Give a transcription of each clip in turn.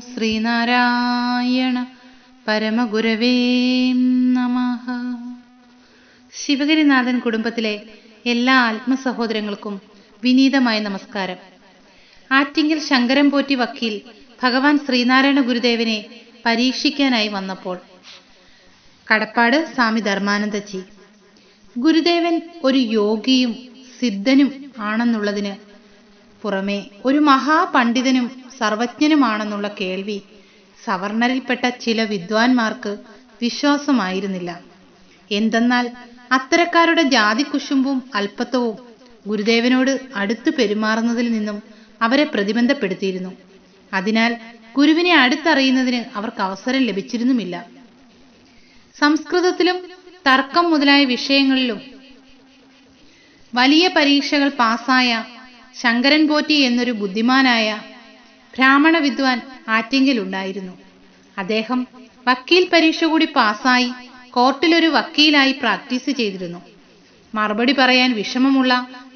ശ്രീനാരായണ പരമഗുരവേ നമ. ശിവഗിരിനാഥൻ കുടുംബത്തിലെ എല്ലാ ആത്മസഹോദരങ്ങൾക്കും വിനീതമായ നമസ്കാരം. ആറ്റിങ്ങൽ ശങ്കരം പോറ്റി വക്കീൽ ഭഗവാൻ ശ്രീനാരായണ ഗുരുദേവനെ പരീക്ഷിക്കാനായി വന്നപ്പോൾ. കടപ്പാട് സ്വാമി ധർമാനന്ദജി ഗുരുദേവൻ ഒരു യോഗിയും സിദ്ധനും ആണെന്നുള്ളതിന് പുറമെ ഒരു മഹാപണ്ഡിതനും സർവജ്ഞനുമാണെന്നുള്ള കേൾവി സവർണരിൽപ്പെട്ട ചില വിദ്വാൻമാർക്ക് വിശ്വാസമായിരുന്നില്ല. എന്തെന്നാൽ അത്തരക്കാരുടെ ജാതിക്കുശുമ്പും അല്പത്വവും ഗുരുദേവനോട് അടുത്തു പെരുമാറുന്നതിൽ നിന്നും അവരെ പ്രതിബന്ധപ്പെടുത്തിയിരുന്നു. അതിനാൽ ഗുരുവിനെ അടുത്തറിയുന്നതിന് അവർക്ക് അവസരം ലഭിച്ചിരുന്നുമില്ല. സംസ്കൃതത്തിലും തർക്കം മുതലായ വിഷയങ്ങളിലും വലിയ പരീക്ഷകൾ പാസ്സായ ശങ്കരൻ പോറ്റി എന്നൊരു ബുദ്ധിമാനായ ബ്രാഹ്മണ വിദ്വാൻ ആറ്റിങ്കലുണ്ടായിരുന്നു അദ്ദേഹം വക്കീൽ പരീക്ഷ കൂടി പാസ്സായി കോർട്ടിലൊരു വക്കീലായി പ്രാക്ടീസ് ചെയ്തിരുന്നു. മറുപടി പറയാൻ വിഷമമുള്ള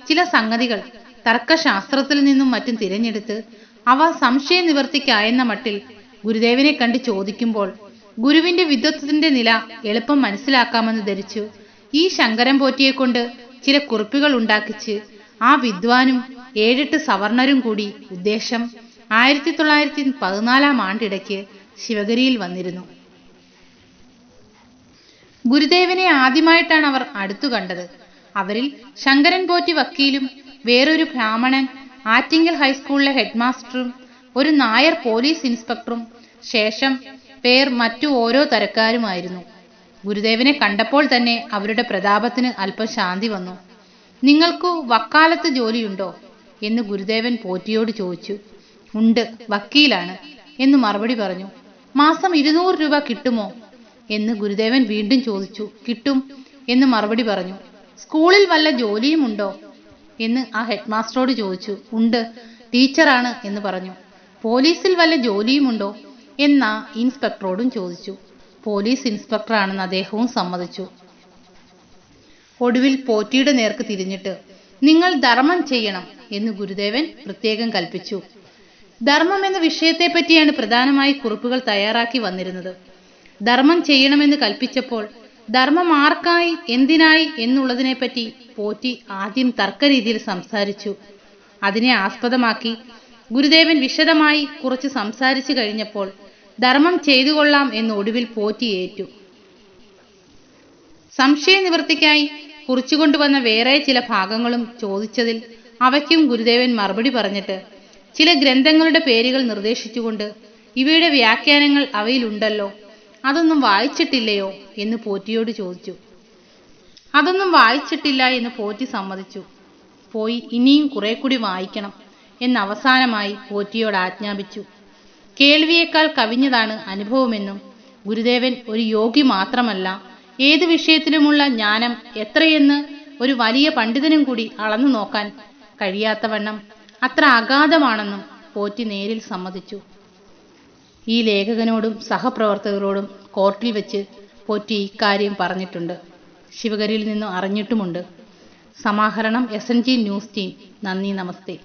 ചില സംഗതികൾ തർക്കശാസ്ത്രത്തിൽ നിന്നും മറ്റും തിരഞ്ഞെടുത്ത് അവ സംശയ നിവർത്തിക്കായെന്ന മട്ടിൽ ഗുരുദേവനെ കണ്ട് ചോദിക്കുമ്പോൾ ഗുരുവിന്റെ വിദ്വത്വത്തിന്റെ നില എളുപ്പം മനസ്സിലാക്കാമെന്ന് ധരിച്ചു ഈ ശങ്കരൻ പോറ്റിയെ കൊണ്ട് ചില കുറിപ്പുകൾ ഉണ്ടാക്കിച്ച് ആ വിദ്വാനും ഏഴെട്ട് സവർണരും കൂടി ഉദ്ദേശം ആയിരത്തി തൊള്ളായിരത്തി പതിനാലാം ആണ്ടിടയ്ക്ക് ശിവഗിരിയിൽ വന്നിരുന്നു. ഗുരുദേവനെ ആദ്യമായിട്ടാണ് അവർ അടുത്തു കണ്ടത്. അവരിൽ ശങ്കരൻ പോറ്റി വക്കീലും വേറൊരു ബ്രാഹ്മണൻ ആറ്റിങ്ങൽ ഹൈസ്കൂളിലെ ഹെഡ്മാസ്റ്ററും ഒരു നായർ പോലീസ് ഇൻസ്പെക്ടറും ശേഷം പേർ മറ്റു ഓരോ തരക്കാരുമായിരുന്നു. ഗുരുദേവനെ കണ്ടപ്പോൾ തന്നെ അവരുടെ പ്രതാപത്തിന് അല്പം ശാന്തി വന്നു. നിങ്ങൾക്കു വക്കാലത്ത് ജോലിയുണ്ടോ? എന്ന് ഗുരുദേവൻ പോറ്റിയോട് ചോദിച്ചു. ഉണ്ട് വക്കീലാണ് എന്ന് മറുപടി പറഞ്ഞു. മാസം ഇരുന്നൂറ് രൂപ കിട്ടുമോ? എന്ന് ഗുരുദേവൻ വീണ്ടും ചോദിച്ചു. കിട്ടും എന്ന് മറുപടി പറഞ്ഞു. സ്കൂളിൽ വല്ല ജോലിയും ഉണ്ടോ? എന്ന് ആ ഹെഡ് മാസ്റ്ററോട് ചോദിച്ചു. ഉണ്ട് ടീച്ചറാണ് എന്ന് പറഞ്ഞു. പോലീസിൽ വല്ല ജോലിയുമുണ്ടോ എന്നാ ഇൻസ്പെക്ടറോടും ചോദിച്ചു. പോലീസ് ഇൻസ്പെക്ടറാണെന്ന് അദ്ദേഹവും സമ്മതിച്ചു. ഒടുവിൽ പോറ്റിയുടെ നേർക്ക് തിരിഞ്ഞിട്ട് നിങ്ങൾ ധർമ്മം ചെയ്യണം എന്ന് ഗുരുദേവൻ പ്രത്യേകം കൽപ്പിച്ചു. ധർമ്മം എന്ന വിഷയത്തെ പറ്റിയാണ് പ്രധാനമായി കുറിപ്പുകൾ തയ്യാറാക്കി വന്നിരുന്നത്. ധർമ്മം ചെയ്യണമെന്ന് കൽപ്പിച്ചപ്പോൾ ധർമ്മം ആർക്കായി എന്തിനായി എന്നുള്ളതിനെപ്പറ്റി പോറ്റി ആദ്യം തർക്കരീതിയിൽ സംസാരിച്ചു. അതിനെ ആസ്പദമാക്കി ഗുരുദേവൻ വിശദമായി കുറച്ച് സംസാരിച്ചു കഴിഞ്ഞപ്പോൾ ധർമ്മം ചെയ്തു കൊള്ളാം എന്ന് ഒടുവിൽ പോറ്റി ഏറ്റു. സംശയ നിവൃത്തിക്കായി കുറിച്ചുകൊണ്ടുവന്ന വേറെ ചില ഭാഗങ്ങളും ചോദിച്ചതിൽ അവയ്ക്കും ഗുരുദേവൻ മറുപടി പറഞ്ഞിട്ട് ചില ഗ്രന്ഥങ്ങളുടെ പേരുകൾ നിർദ്ദേശിച്ചുകൊണ്ട് ഇവയുടെ വ്യാഖ്യാനങ്ങൾ അവയിലുണ്ടല്ലോ. അതൊന്നും വായിച്ചിട്ടില്ലയോ എന്ന് പോറ്റിയോട് ചോദിച്ചു. അതൊന്നും വായിച്ചിട്ടില്ല എന്ന് പോറ്റി സമ്മതിച്ചു. പോയി ഇനിയും കുറെ കൂടി വായിക്കണം എന്ന് അവസാനമായി പോറ്റിയോട് ആജ്ഞാപിച്ചു. കേൾവിയേക്കാൾ കവിഞ്ഞതാണ് അനുഭവമെന്നും ഗുരുദേവൻ ഒരു യോഗി മാത്രമല്ല ഏത് വിഷയത്തിലുമുള്ള ജ്ഞാനം എത്രയെന്ന് ഒരു വലിയ പണ്ഡിതനും കൂടി അളന്നു നോക്കാൻ കഴിയാത്തവണ്ണം അത്ര അഗാധമാണെന്നും പോറ്റി നേരിൽ സമ്മതിച്ചു. ഈ ലേഖകനോടും സഹപ്രവർത്തകരോടും കോർട്ടിൽ വെച്ച് പോറ്റി ഇക്കാര്യം പറഞ്ഞിട്ടുണ്ട്. ശിവകരിയിൽ നിന്നും അറിഞ്ഞിട്ടുമുണ്ട്. സമാഹരണം S N G news team. നന്ദി നമസ്തേ.